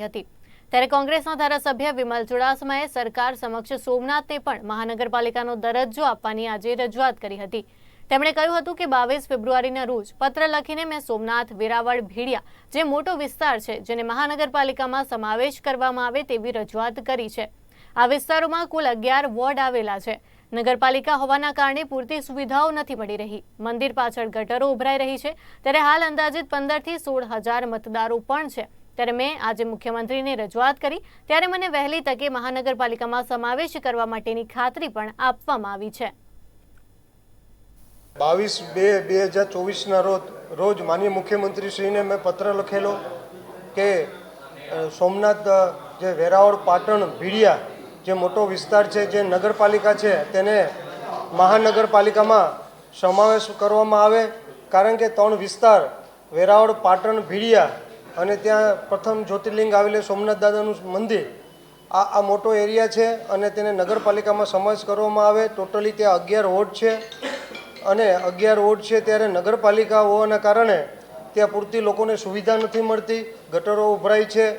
હતી. ત્યારે કોંગ્રેસના ધારાસભ્ય વિમલ ચુડાસમાએ સરકાર સમક્ષ સોમનાથને પણ મહાનગરપાલિકાનો દરજ્જો આપવાની આજે રજૂઆત કરી હતી. તેમણે કહ્યું હતું કે બાવીસ ફેબ્રુઆરીના રોજ પત્ર લખીને મેં સોમનાથ, વેરાવળ, ભીડિયા જે મોટો વિસ્તાર છે જેને મહાનગરપાલિકામાં સમાવેશ કરવામાં આવે તેવી રજૂઆત કરી છે. આ વિસ્તારોમાં કુલ અગિયાર વોર્ડ આવેલા છે. નગરપાલિકા હોવાના કારણે પૂરતી સુવિધાઓ નથી મળી રહી. મંદિર પાછળ ગટરો ઉભરાઈ રહી છે. ત્યારે હાલ અંદાજિત પંદરથી સોળ હજાર મતદારો પણ છે. ત્યારે મેં આજે મુખ્યમંત્રીને રજૂઆત કરી. ત્યારે મને વહેલી તકે મહાનગરપાલિકામાં સમાવેશ કરવા માટેની ખાતરી પણ આપવામાં આવી છે. બાવીસ બે બે હજાર ચોવીસના રોજ રોજ માનીય મુખ્યમંત્રીશ્રીને મેં પત્ર લખેલો કે સોમનાથ જે વેરાવળ, પાટણ, ભીડિયા જે મોટો વિસ્તાર છે, જે નગરપાલિકા છે, તેને મહાનગરપાલિકામાં સમાવેશ કરવામાં આવે. કારણ કે ત્રણ વિસ્તાર, વેરાવળ, પાટણ, ભીડિયા અને ત્યાં પ્રથમ જ્યોતિર્લિંગ આવેલું સોમનાથ દાદાનું મંદિર. આ આ મોટો એરિયા છે અને તેને નગરપાલિકામાં સમાવેશ કરવામાં આવે. ટોટલી ત્યાં અગિયાર વોર્ડ છે. અને અગિયાર વોર્ડ છે ત્યારે નગરપાલિકા હોવાના કારણે ત્યાં પૂરતી લોકોને સુવિધા નથી મળતી. ગટરો ઉભરાય છે.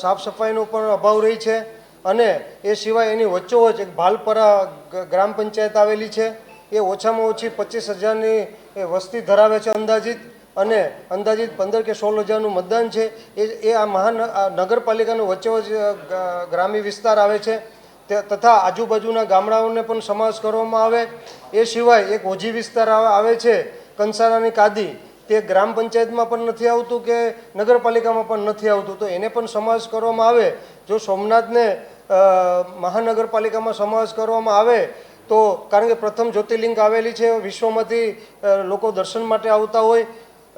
સાફ સફાઈનો પણ અભાવ રહી છે. અને એ સિવાય એની વચ્ચોવચ્ચ એક ભાલપરા ગ્રામ પંચાયત આવેલી છે. એ ઓછામાં ઓછી પચીસ હજારની વસ્તી ધરાવે છે અંદાજિત. અને અંદાજિત પંદર કે સોળ હજારનું મતદાન છે. એ એ આ મહાન નગરપાલિકાનો વચ્ચે ગ્રામ્ય વિસ્તાર આવે છે. તથા આજુબાજુના ગામડાઓને પણ સમાવેશ કરવામાં આવે. એ સિવાય એક ઓજી વિસ્તાર આવે છે, કંસારાની કાદી. તે ગ્રામ પંચાયતમાં પણ નથી આવતું કે નગરપાલિકામાં પણ નથી આવતું. તો એને પણ સમાવેશ કરવામાં આવે. જો સોમનાથને મહાનગરપાલિકામાં સમાવેશ કરવામાં આવે, તો કારણ કે પ્રથમ જ્યોતિર્લિંગ આવેલી છે, વિશ્વમાંથી લોકો દર્શન માટે આવતા હોય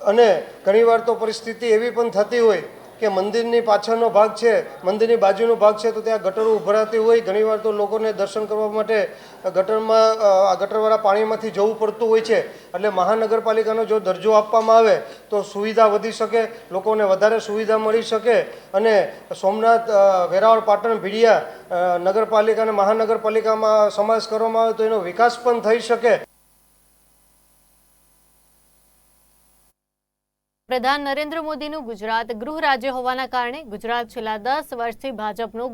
અને ઘણીવાર તો પરિસ્થિતિ એવી પણ થતી હોય કે મંદિરની પાછળનો ભાગ છે, મંદિરની બાજુનો ભાગ છે, તો ત્યાં ગટરો ઉભરાતી હોય. ઘણીવાર તો લોકોને દર્શન કરવા માટે ગટરમાં આ ગટરવાળા પાણીમાંથી જવું પડતું હોય છે. એટલે મહાનગરપાલિકાનો જો દરજ્જો આપવામાં આવે, તો સુવિધા વધી શકે, લોકોને વધારે સુવિધા મળી શકે. અને સોમનાથ વેરાવળ, પાટણ, ભીડિયા નગરપાલિકા અને મહાનગરપાલિકામાં સમાવેશ કરવામાં આવે તો એનો વિકાસ પણ થઈ શકે. પ્રધાન નરેન્દ્ર મોદીનું ગુજરાત ગૃહ રાજ્ય હોવાના કારણે ગુજરાત છેલ્લા દસ વર્ષથી ભાજપનું